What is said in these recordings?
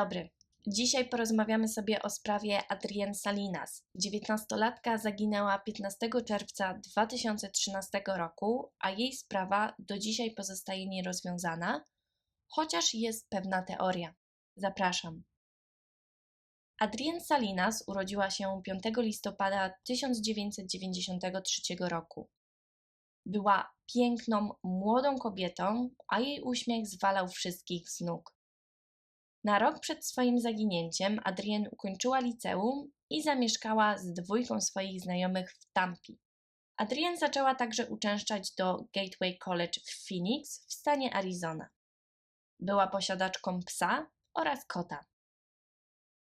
dobry. Dzisiaj porozmawiamy sobie o sprawie Adrienne Salinas. 19-latka zaginęła 15 czerwca 2013 roku, a jej sprawa do dzisiaj pozostaje nierozwiązana, chociaż jest pewna teoria. Zapraszam. Adrienne Salinas urodziła się 5 listopada 1993 roku. Była piękną, młodą kobietą, a jej uśmiech zwalał wszystkich z nóg. Na rok przed swoim zaginięciem Adrienne ukończyła liceum i zamieszkała z dwójką swoich znajomych w Tampi. Adrienne zaczęła także uczęszczać do Gateway College w Phoenix w stanie Arizona. Była posiadaczką psa oraz kota.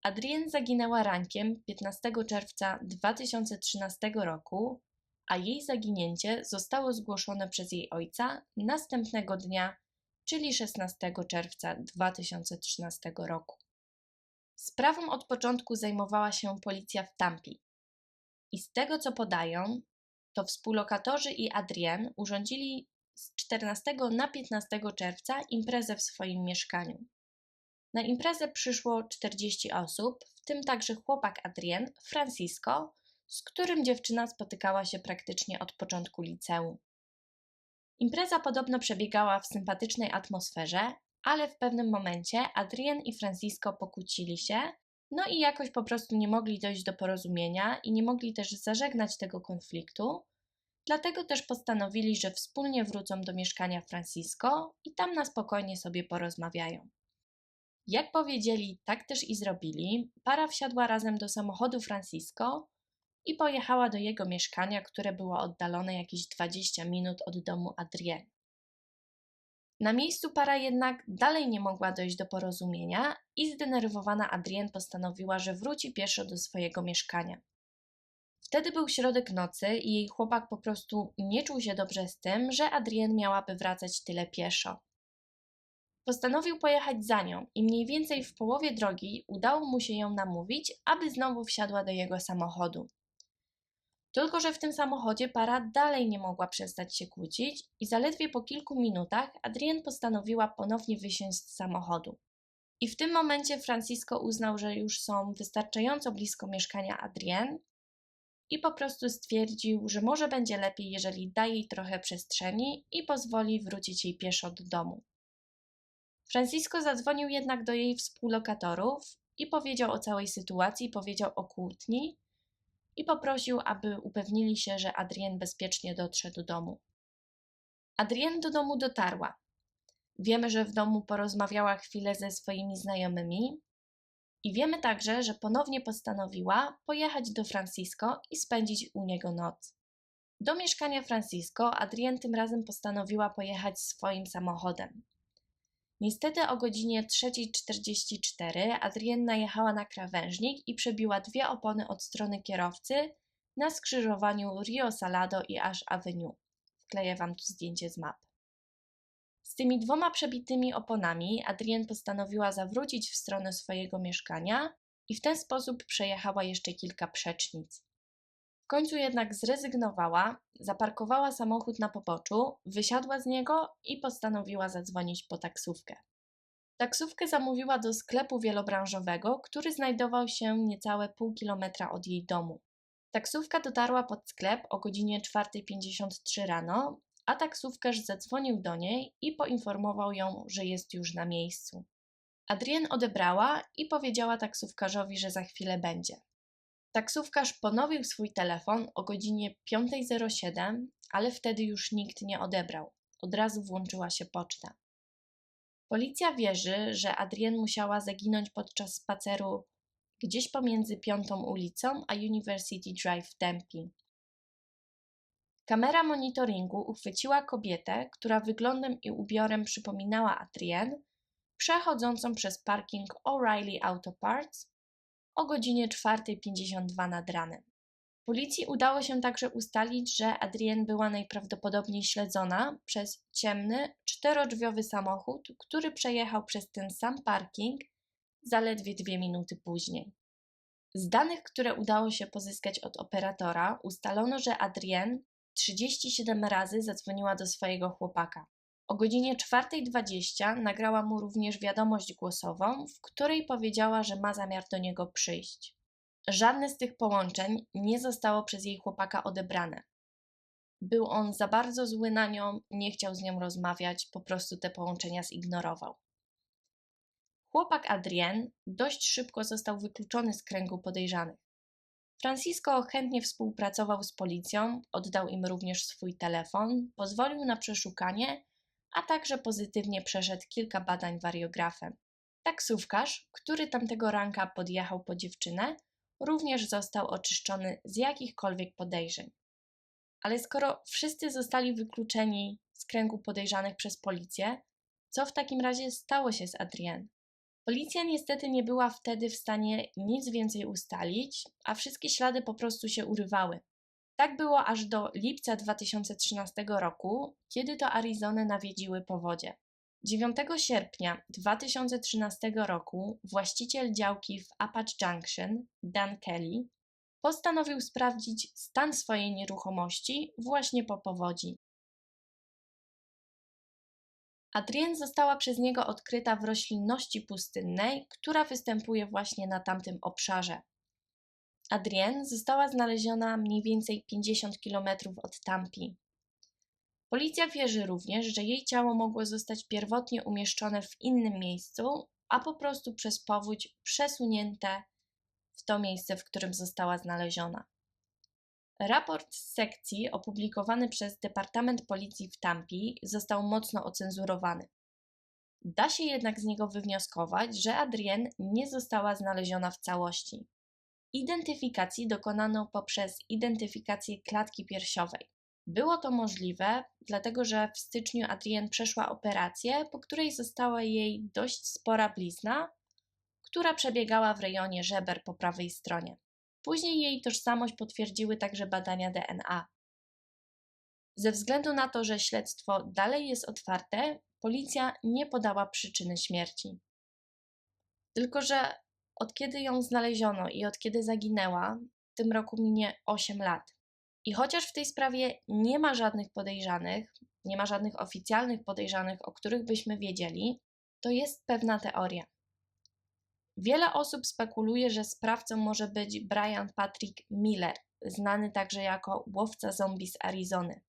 Adrienne zaginęła rankiem 15 czerwca 2013 roku, a jej zaginięcie zostało zgłoszone przez jej ojca następnego dnia czyli 16 czerwca 2013 roku. Sprawą od początku zajmowała się policja w Tampi. I z tego co podają, to współlokatorzy i Adrien urządzili z 14 na 15 czerwca imprezę w swoim mieszkaniu. Na imprezę przyszło 40 osób, w tym także chłopak Adrien, Francisco, z którym dziewczyna spotykała się praktycznie od początku liceum. Impreza podobno przebiegała w sympatycznej atmosferze, ale w pewnym momencie Adrien i Francisco pokłócili się, no i jakoś po prostu nie mogli dojść do porozumienia i nie mogli też zażegnać tego konfliktu. Dlatego też postanowili, że wspólnie wrócą do mieszkania Francisco i tam na spokojnie sobie porozmawiają. Jak powiedzieli, tak też i zrobili. Para wsiadła razem do samochodu Francisco, i pojechała do jego mieszkania, które było oddalone jakieś 20 minut od domu Adrienne. Na miejscu para jednak dalej nie mogła dojść do porozumienia i zdenerwowana Adrienne postanowiła, że wróci pieszo do swojego mieszkania. Wtedy był środek nocy i jej chłopak po prostu nie czuł się dobrze z tym, że Adrienne miałaby wracać tyle pieszo. Postanowił pojechać za nią i mniej więcej w połowie drogi udało mu się ją namówić, aby znowu wsiadła do jego samochodu. Tylko, że w tym samochodzie para dalej nie mogła przestać się kłócić i zaledwie po kilku minutach Adrienne postanowiła ponownie wysiąść z samochodu. I w tym momencie Francisco uznał, że już są wystarczająco blisko mieszkania Adrienne i po prostu stwierdził, że może będzie lepiej, jeżeli da jej trochę przestrzeni i pozwoli wrócić jej pieszo do domu. Francisco zadzwonił jednak do jej współlokatorów i powiedział o całej sytuacji, powiedział o kłótni, i poprosił, aby upewnili się, że Adrienne bezpiecznie dotrze do domu. Adrienne do domu dotarła. Wiemy, że w domu porozmawiała chwilę ze swoimi znajomymi i wiemy także, że ponownie postanowiła pojechać do Francisco i spędzić u niego noc. Do mieszkania Francisco Adrienne tym razem postanowiła pojechać swoim samochodem. Niestety o godzinie 3.44 Adrienna jechała na krawężnik i przebiła dwie opony od strony kierowcy na skrzyżowaniu Rio Salado i Ash Avenue. Wkleję Wam tu zdjęcie z map. Z tymi dwoma przebitymi oponami Adrien postanowiła zawrócić w stronę swojego mieszkania i w ten sposób przejechała jeszcze kilka przecznic końcu jednak zrezygnowała, zaparkowała samochód na poboczu, wysiadła z niego i postanowiła zadzwonić po taksówkę. Taksówkę zamówiła do sklepu wielobranżowego, który znajdował się niecałe pół kilometra od jej domu. Taksówka dotarła pod sklep o godzinie 4.53 rano, a taksówkarz zadzwonił do niej i poinformował ją, że jest już na miejscu. Adrienne odebrała i powiedziała taksówkarzowi, że za chwilę będzie. Taksówkarz ponowił swój telefon o godzinie 5.07, ale wtedy już nikt nie odebrał. Od razu włączyła się poczta. Policja wierzy, że Adrienne musiała zaginąć podczas spaceru gdzieś pomiędzy Piątą ulicą a University Drive w Tempe. Kamera monitoringu uchwyciła kobietę, która wyglądem i ubiorem przypominała Adrienne, przechodzącą przez parking O'Reilly Auto Parts o godzinie 4.52 nad ranem. Policji udało się także ustalić, że Adrienne była najprawdopodobniej śledzona przez ciemny, czterodrzwiowy samochód, który przejechał przez ten sam parking zaledwie dwie minuty później. Z danych, które udało się pozyskać od operatora, ustalono, że Adrienne 37 razy zadzwoniła do swojego chłopaka. O godzinie 4.20 nagrała mu również wiadomość głosową, w której powiedziała, że ma zamiar do niego przyjść. Żadne z tych połączeń nie zostało przez jej chłopaka odebrane. Był on za bardzo zły na nią, nie chciał z nią rozmawiać, po prostu te połączenia zignorował. Chłopak Adrien dość szybko został wykluczony z kręgu podejrzanych. Francisco chętnie współpracował z policją, oddał im również swój telefon, pozwolił na przeszukanie, a także pozytywnie przeszedł kilka badań wariografem. Taksówkarz, który tamtego ranka podjechał po dziewczynę, również został oczyszczony z jakichkolwiek podejrzeń. Ale skoro wszyscy zostali wykluczeni z kręgu podejrzanych przez policję, co w takim razie stało się z Adrien? Policja niestety nie była wtedy w stanie nic więcej ustalić, a wszystkie ślady po prostu się urywały. Tak było aż do lipca 2013 roku, kiedy to Arizonę nawiedziły powodzie. 9 sierpnia 2013 roku właściciel działki w Apache Junction, Dan Kelly, postanowił sprawdzić stan swojej nieruchomości właśnie po powodzi. Adrienne została przez niego odkryta w roślinności pustynnej, która występuje właśnie na tamtym obszarze. Adrienne została znaleziona mniej więcej 50 km od Tampi. Policja wierzy również, że jej ciało mogło zostać pierwotnie umieszczone w innym miejscu, a po prostu przez powódź przesunięte w to miejsce, w którym została znaleziona. Raport z sekcji opublikowany przez Departament Policji w Tampi został mocno ocenzurowany. Da się jednak z niego wywnioskować, że Adrienne nie została znaleziona w całości. Identyfikacji dokonano poprzez identyfikację klatki piersiowej. Było to możliwe, dlatego że w styczniu Adrienne przeszła operację, po której została jej dość spora blizna, która przebiegała w rejonie żeber po prawej stronie. Później jej tożsamość potwierdziły także badania DNA. Ze względu na to, że śledztwo dalej jest otwarte, policja nie podała przyczyny śmierci. Tylko, że od kiedy ją znaleziono i od kiedy zaginęła, w tym roku minie 8 lat. I chociaż w tej sprawie nie ma żadnych podejrzanych, nie ma żadnych oficjalnych podejrzanych, o których byśmy wiedzieli, to jest pewna teoria. Wiele osób spekuluje, że sprawcą może być Brian Patrick Miller, znany także jako łowca zombie z Arizony.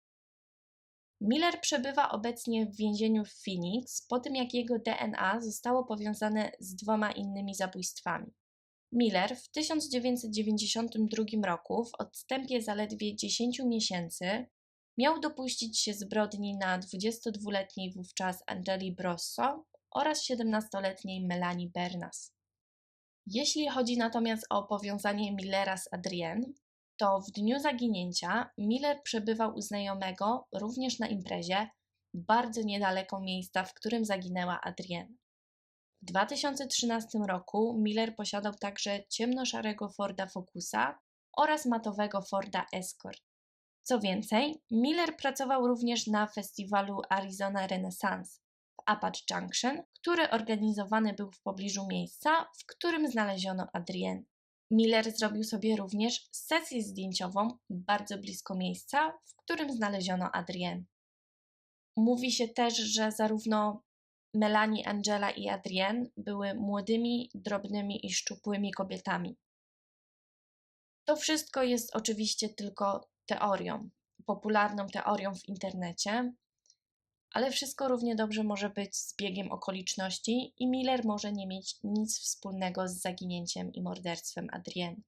Miller przebywa obecnie w więzieniu w Phoenix po tym, jak jego DNA zostało powiązane z dwoma innymi zabójstwami. Miller w 1992 roku, w odstępie zaledwie 10 miesięcy, miał dopuścić się zbrodni na 22-letniej wówczas Angeli Brosso oraz 17-letniej Melanie Bernas. Jeśli chodzi natomiast o powiązanie Millera z Adrienne, to w dniu zaginięcia Miller przebywał u znajomego również na imprezie, bardzo niedaleko miejsca, w którym zaginęła Adrienne. W 2013 roku Miller posiadał także ciemnoszarego Forda Focusa oraz matowego Forda Escort. Co więcej, Miller pracował również na festiwalu Arizona Renaissance, Apache Junction, który organizowany był w pobliżu miejsca, w którym znaleziono Adrienne. Miller zrobił sobie również sesję zdjęciową bardzo blisko miejsca, w którym znaleziono Adrienne. Mówi się też, że zarówno Melanie, Angela i Adrienne były młodymi, drobnymi i szczupłymi kobietami. To wszystko jest oczywiście tylko teorią, popularną teorią w internecie, ale wszystko równie dobrze może być zbiegiem okoliczności i Miller może nie mieć nic wspólnego z zaginięciem i morderstwem Adrienne.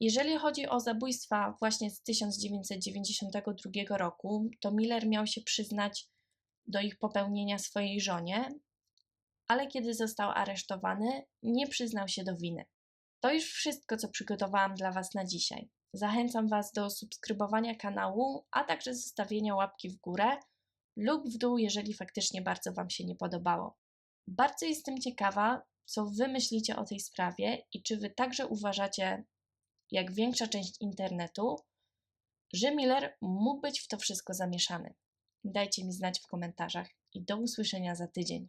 Jeżeli chodzi o zabójstwa właśnie z 1992 roku, to Miller miał się przyznać do ich popełnienia swojej żonie, ale kiedy został aresztowany, nie przyznał się do winy. To już wszystko, co przygotowałam dla Was na dzisiaj. Zachęcam Was do subskrybowania kanału, a także zostawienia łapki w górę lub w dół, jeżeli faktycznie bardzo Wam się nie podobało. Bardzo jestem ciekawa, co Wy myślicie o tej sprawie i czy Wy także uważacie, jak większa część internetu, że Miller mógł być w to wszystko zamieszany. Dajcie mi znać w komentarzach i do usłyszenia za tydzień.